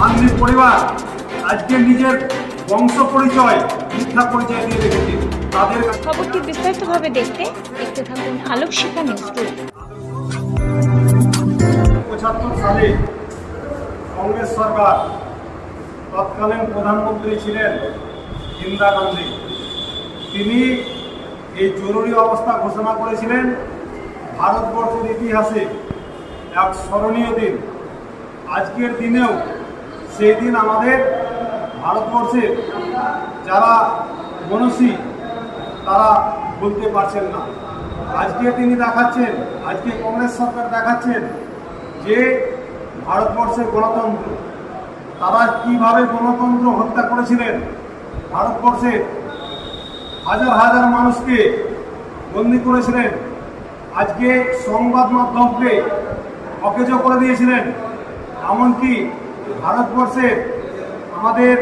গান্ধী পরিবার আজকে নিজের বংশ পরিচয় মিথ্যা পরিচয় দিয়ে রেখেছে। তাদের খবরটি বিস্তারিতভাবে দেখতে দেখতে থাকুন আলোক শিখা নিউজ টু পঁচাত্তর সালে কংগ্রেস সরকার তৎকালীন প্রধানমন্ত্রী ছিলেন ইন্দিরা গান্ধী। তিনি এই জরুরি অবস্থা ঘোষণা করেছিলেন ভারতবর্ষের ইতিহাসে এক স্মরণীয় দিন। আজকের দিনেও সেই দিন আমাদের ভারতবর্ষের যারা মনসী, তারা বলতে পারছেন না। আজকে তিনি দেখাচ্ছেন, আজকে কংগ্রেস সরকার দেখাচ্ছেন যে ভারতবর্ষের গণতন্ত্র, তারা কীভাবে গণতন্ত্র হত্যা করেছিলেন ভারতবর্ষের হাজার হাজার মানুষকে বন্দি করেছিলেন, আজকে সংবাদ মাধ্যমকে অকেজ করে দিয়েছিলেন, এমনকি ভারতবর্ষের আমাদের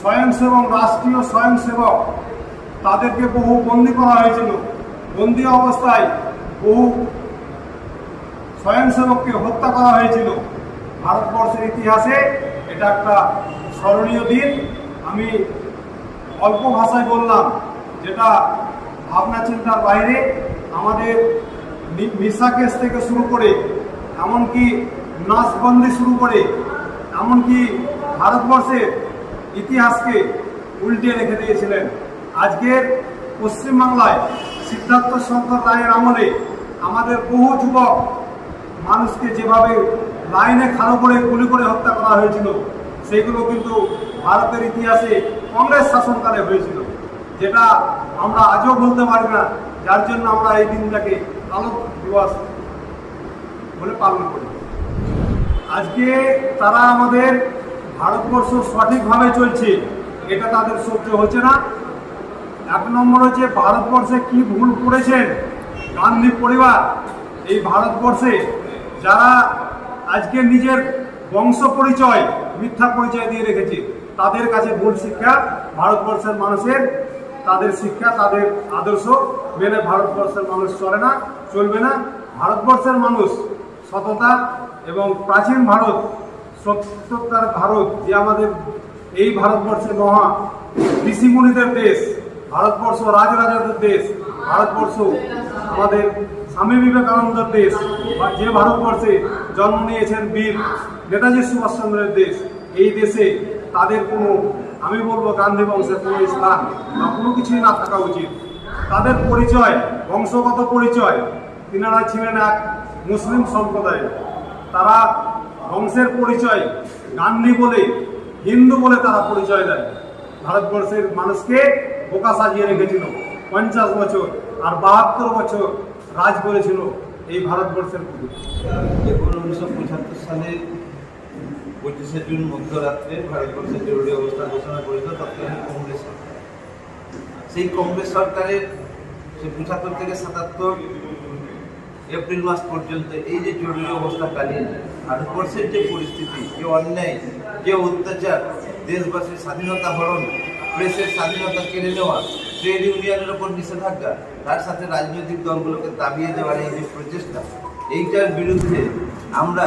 স্বয়ংসেবক, রাষ্ট্রীয় স্বয়ংসেবক, তাদেরকে বহু বন্দি করা হয়েছিল। বন্দি অবস্থায় বহু স্বয়ংসেবককে হত্যা করা হয়েছিল। ভারতবর্ষের ইতিহাসে এটা একটা স্মরণীয় দিন। আমি অল্প ভাষায় বললাম, যেটা ভাবনা চিন্তার বাইরে আমাদের নিশা কেস থেকে শুরু করে এমনকি নাচবন্দি শুরু করে, এমনকি ভারতবর্ষের ইতিহাসকে উল্টে রেখে দিয়েছিলেন। আজকের পশ্চিমবাংলায় সিদ্ধার্থ শঙ্কর রায়ের আমলে আমাদের বহু যুবক মানুষকে যেভাবে লাইনে খালো করে, গুলি করে হত্যা করা হয়েছিল, সেগুলো কিন্তু ভারতের ইতিহাসে কংগ্রেস শাসনকালে হয়েছিল, যেটা আমরা আজও বলতে পারি না, যার জন্য আমরা এই দিনটাকে কালো দিবস বলে পালন করি। আজকে তারা আমাদের ভারতবর্ষ সঠিকভাবে চলছে, এটা তাদের সহ্য হচ্ছে না। এক নম্বর হচ্ছে ভারতবর্ষে কি ভুল করেছেন গান্ধী পরিবার, এই ভারতবর্ষে যারা আজকে নিজের বংশ পরিচয়, মিথ্যা পরিচয় দিয়ে রেখেছে, তাদের কাছে ভুল শিক্ষা ভারতবর্ষের মানুষের, তাদের শিক্ষা, তাদের আদর্শ মেনে ভারতবর্ষের মানুষ চলে না, চলবে না। ভারতবর্ষের মানুষ সততা এবং প্রাচীন ভারত সত্যতার ভারত যে আমাদের এই ভারতবর্ষের মহা ঋষিমুনিদের দেশ, ভারতবর্ষ রাজরাজাদের দেশ, ভারতবর্ষ আমাদের স্বামী বিবেকানন্দের দেশ, বা যে ভারতবর্ষে জন্ম নিয়েছেন বীর নেতাজি সুভাষচন্দ্রের দেশ, এই দেশে তাদের কোনো, আমি বলব গান্ধী বংশের কোনো স্থান বা কোনো কিছুই না থাকা উচিত। তাদের পরিচয়, বংশগত পরিচয়, তিনারা ছিলেন এক মুসলিম সম্প্রদায় তারা বংশের পরিচয়, গান্ধী বলে, হিন্দু বলে তারা পরিচয় দেয় ভারতবর্ষের মানুষকে বোকা সাজিয়ে রেখেছিল, পঞ্চাশ বছর আর বাহাত্তর বছর রাজ করেছিল এই ভারতবর্ষের প্রতি উনিশশো সালে পঁচিশে জুন মধ্যরাত্রে ভারতবর্ষের জরুরি অবস্থা ঘোষণা করেছিল তৎকালীন কংগ্রেস। সেই কংগ্রেস সরকারের সে পঁচাত্তর থেকে সাতাত্তর এপ্রিল মাস পর্যন্ত এই যে জরুরি অবস্থাকালীন ভারতবর্ষের যে পরিস্থিতি, যে অন্যায়, যে অত্যাচার, দেশবাসীর স্বাধীনতা হরণ প্রেসের স্বাধীনতা কেড়ে নেওয়া ট্রেড ইউনিয়নের ওপর নিষেধাজ্ঞা, তার সাথে রাজনৈতিক দলগুলোকে দাবিয়ে দেওয়ার এই যে প্রচেষ্টা, এইটার বিরুদ্ধে আমরা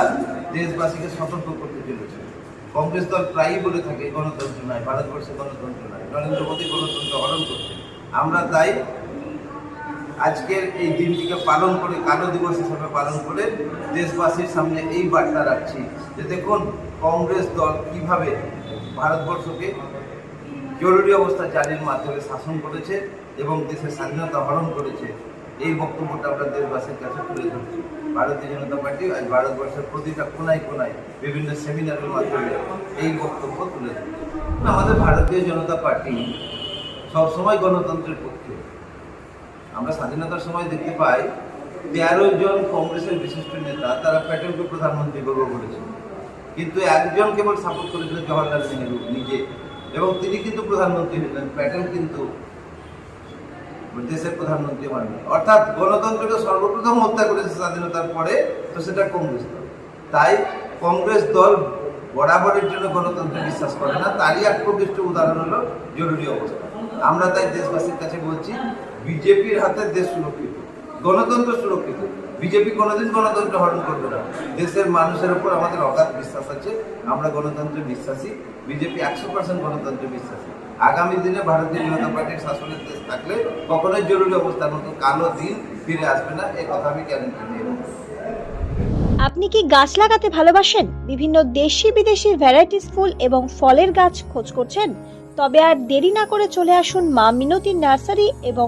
দেশবাসীকে সতর্ক করতে চলেছি। কংগ্রেস দল প্রায়ই বলে থাকে গণতন্ত্র নয়, ভারতবর্ষে গণতন্ত্র নয়, নরেন্দ্র মোদী গণতন্ত্র হরণ করছে। আমরা তাই আজকের এই দিনটিকে পালন করে, কালো দিবস হিসাবে পালন করে দেশবাসীর সামনে এই বার্তা রাখছি যে দেখুন, কংগ্রেস দল কীভাবে ভারতবর্ষকে জরুরি অবস্থা জারির মাধ্যমে শাসন করেছে এবং দেশের স্বাধীনতা হরণ করেছে। এই বক্তব্যটা আমরা দেশবাসীর কাছে তুলে ধরছি। ভারতীয় জনতা পার্টি আজ ভারতবর্ষের প্রতিটা কোনায় কোনায় বিভিন্ন সেমিনারের মাধ্যমে এই বক্তব্য তুলে ধরছে। আমাদের ভারতীয় জনতা পার্টি সবসময় গণতন্ত্রের পক্ষে। আমরা স্বাধীনতার সময় দেখতে পাই, তেরো জন কংগ্রেসের বিশিষ্ট নেতা তারা প্যাটেলকে প্রধানমন্ত্রী করব বলেছিল কিন্তু একজন কেবল সাপোর্ট করেছিল জওয়াহরলাল নেহরু নিজে এবং তিনি কিন্তু প্রধানমন্ত্রী হলেন প্যাটেল কিন্তু দেশের প্রধানমন্ত্রী হননি অর্থাৎ গণতন্ত্রকে সর্বপ্রথম হত্যা করেছে স্বাধীনতার পরে, তো সেটা কংগ্রেস দল। তাই কংগ্রেস দল বরাবরের জন্য গণতন্ত্রে বিশ্বাস করে না, তারই এক উদাহরণ হলো জরুরি অবস্থা। আমরা তাই দেশবাসীর কাছে বলছি বিজেপির হাতে দেশ সুরক্ষিত, গণতন্ত্র সুরক্ষিত। বিজেপি কোনোদিন গণতন্ত্র হরণ করবে না। দেশের মানুষের উপর আমাদের অগাধ বিশ্বাস আছে, আমরা গণতন্ত্রে বিশ্বাসী, বিজেপি একশো পার্সেন্ট গণতন্ত্রে বিশ্বাসী। আগামী দিনে ভারতীয় জনতা পার্টির শাসনের দেশ থাকলে কখনোই জরুরি অবস্থার মতো কালো দিন ফিরে আসবে না, এই কথা আমি গ্যারেন্টি বলছি। আপনি কি গাছ লাগাতে ভালোবাসেন? বিভিন্ন দেশি বিদেশি ভ্যারাইটিস ফুল এবং ফলের গাছ খোঁজ করছেন? তবে আর দেরি না করে চলে আসুন মা মিনতি নার্সারি এবং